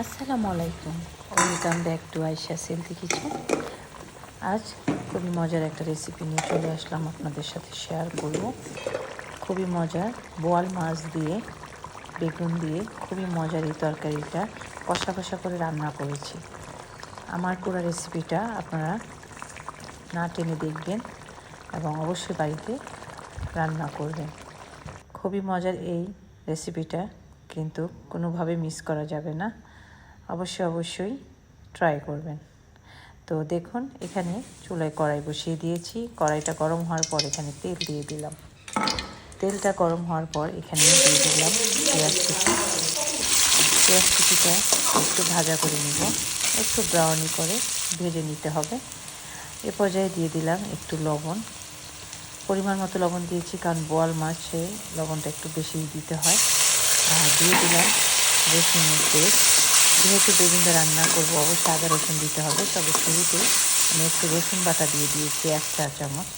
আসসালামু আলাইকুম। Welcome back two আইসা সেলতি কিচেন আজ খুবই মজার একটা রেসিপি নিয়ে চলে আসলাম আপনাদের সাথে শেয়ার করব। খুবই মজার বোয়াল মাছ দিয়ে, বেগুন দিয়ে খুবই মজার এই তরকারিটা কষা কষা করে রান্না করেছি। আমার পুরো রেসিপিটা আপনারা না টেনে দেখবেন এবং অবশ্যই বাড়িতে রান্না করবেন। খুবই মজার এই রেসিপিটা কিন্তু কোনোভাবে মিস করা যাবে না। অবশ্যই অবশ্যই ট্রাই করবেন। তো দেখুন, এখানে চুলায় কড়াই বসিয়ে দিয়েছি। কড়াইটা গরম হওয়ার পর এখানে তেল দিয়ে দিলাম। তেলটা গরম হওয়ার পর এখানে দিয়ে দিলাম পেঁয়াজ কুচি। পেঁয়াজ কুচিটা একটু ভাজা করে নিব। একটু ব্রাউনি করে ভেজে নিতে হবে। এ পর্যায়ে দিয়ে দিলাম একটু লবণ। পরিমাণ মতো লবণ দিয়েছি কারণ বোয়াল মাছে লবণটা একটু বেশি দিতে হয়। আর দিয়ে দিলাম রসুনের পেস্ট। যেহেতু বেগুনটা রান্না করব, অবশ্যই আদা রসুন দিতে হবে। তবে শুরুতে আমি একটু রসুন বাটা দিয়ে দিয়েছি, এক চা চামচ।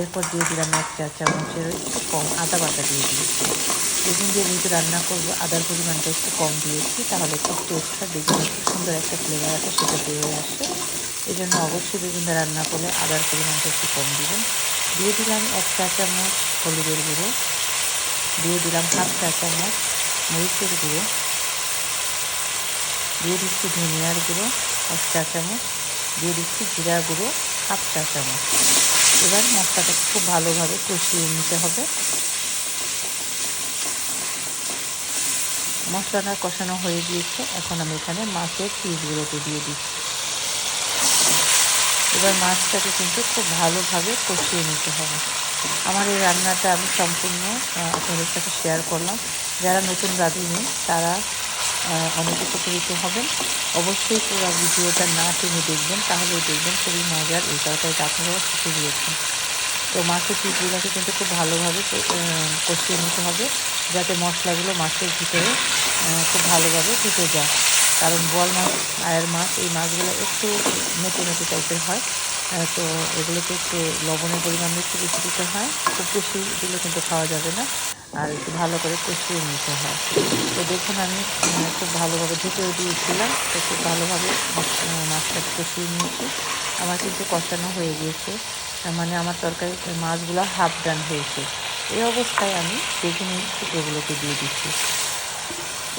এরপর দিয়ে দিলাম এক চা চামচের একটু কম আদা বাটা দিয়ে দিয়েছি। বেগুন দিয়ে যেহেতু রান্না করব, আদার পরিমাণটা একটু কম দিয়েছি, তাহলে খুব টেস্টটা বেগুন খুব সুন্দর একটা ফ্লেভার আছে, সেটা বেরিয়ে আসে এই জন্য অবশ্যই বেগুনটা রান্না করলে আদার পরিমাণটা একটু কম দিবেন। দিয়ে দিলাম এক চা চামচ হলুদের গুঁড়ো। দিয়ে দিলাম হাফ চা চামচ মরিচের গুঁড়ো। দিয়ে দিচ্ছি ধনিয়ার গুঁড়ো, এক চা চামচ। দিয়ে দিচ্ছি জিরা গুঁড়ো, হাফ চা চামচ। এবার মশলাটাকে খুব ভালোভাবে কষিয়ে নিতে হবে। মশলাটা কষানো হয়ে গিয়েছে। এখন আমি এখানে মাছের পিসগুলোকে দিয়ে দিচ্ছি। এবার মাছটাকে কিন্তু খুব ভালোভাবে কষিয়ে নিতে হবে। আমার এই রান্নাটা আমি সম্পূর্ণ আপনাদের সাথে শেয়ার করলাম। যারা নতুন রাঁধুনি তারা অনেক উপকৃত হবেন। অবশ্যই পুরো ভিডিওটা না টেনে দেখবেন তাহলে দেখবেন খুবই মজার এই তরকারিটা আপনারাও শিখে দিয়েছেন তো মাছের পিসগুলোকে কিন্তু খুব ভালোভাবে কষিয়ে নিতে হবে, যাতে মশলাগুলো মাছের ভিতরে খুব ভালোভাবে ঢুকে যায়। কারণ বল মাছ, আয়ের মাছ, এই মাছগুলো একটু মেটে মেটে টাইপের হয়। তো এগুলোতে একটু লবণের পরিমাণ একটু বেশি দিতে হয়। খুব বেশি দিলে কিন্তু খাওয়া যাবে না। আর একটু ভালো করে কষিয়ে নিতে হয়। তো দেখুন, আমি খুব ভালোভাবে ঢেকেও দিয়েছিলাম। তো খুব ভালোভাবে মাছটা কষিয়ে নিয়েছি। আমার কিন্তু কষানো হয়ে গিয়েছে। মানে আমার তরকারি, মাছগুলো হাফ ডান হয়েছে। এই অবস্থায় আমি বেগুনের টুকরোগুলোকে দিয়ে দিচ্ছি।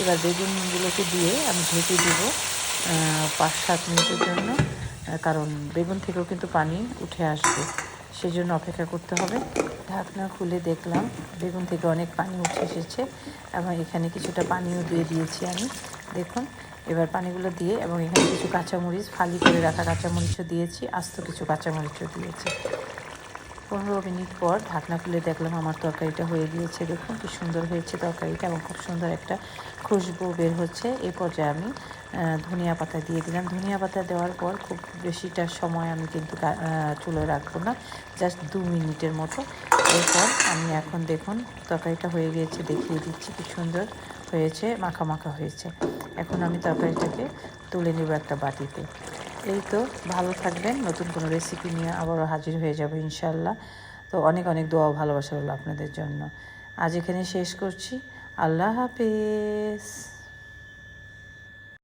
এবার বেগুনগুলোকে দিয়ে আমি ঢেকে দেবো পাঁচ সাত মিনিটের জন্য। কারণ বেগুন থেকেও কিন্তু পানি উঠে আসবে। সেজন্য অপেক্ষা করতে হবে। ঢাকনা খুলে দেখলাম বেগুন থেকে অনেক পানি উঠে এসেছে এবং এখানে কিছুটা পানিও দিয়ে দিয়েছি আমি। দেখুন, এবার পানিগুলো দিয়ে এবং এখানে কিছু কাঁচামরিচ, ফালি করে রাখা কাঁচামরিচও দিয়েছি, আস্ত কিছু কাঁচামরিচও দিয়েছি। পনেরো মিনিট পর ঢাকনা খুলে দেখলাম আমার তরকারিটা হয়ে গিয়েছে। দেখুন কি সুন্দর হয়েছে তরকারিটা এবং খুব সুন্দর একটা খুশবু বের হচ্ছে। এই পর্যায়ে আমি ধনিয়া পাতা দিয়ে দিলাম। ধনিয়া পাতা দেওয়ার পর খুব বেশিটা সময় আমি কিন্তু চুলো রাখব না, জাস্ট দু মিনিটের মতো। এরপর আমি এখন দেখুন তরকারিটা হয়ে গিয়েছে, দেখিয়ে দিচ্ছি কি সুন্দর হয়েছে, মাখা মাখা হয়েছে। এখন আমি তরকারিটাকে তুলে নেব একটা বাটিতে। এই তো, ভালো থাকবেন। নতুন কোনো রেসিপি নিয়ে আবারও হাজির হয়ে যাব ইনশাল্লাহ। তো অনেক অনেক দোয়া ভালোবাসা হলো আপনাদের জন্য। আজ এখানে শেষ করছি। আল্লাহ হাফিজ।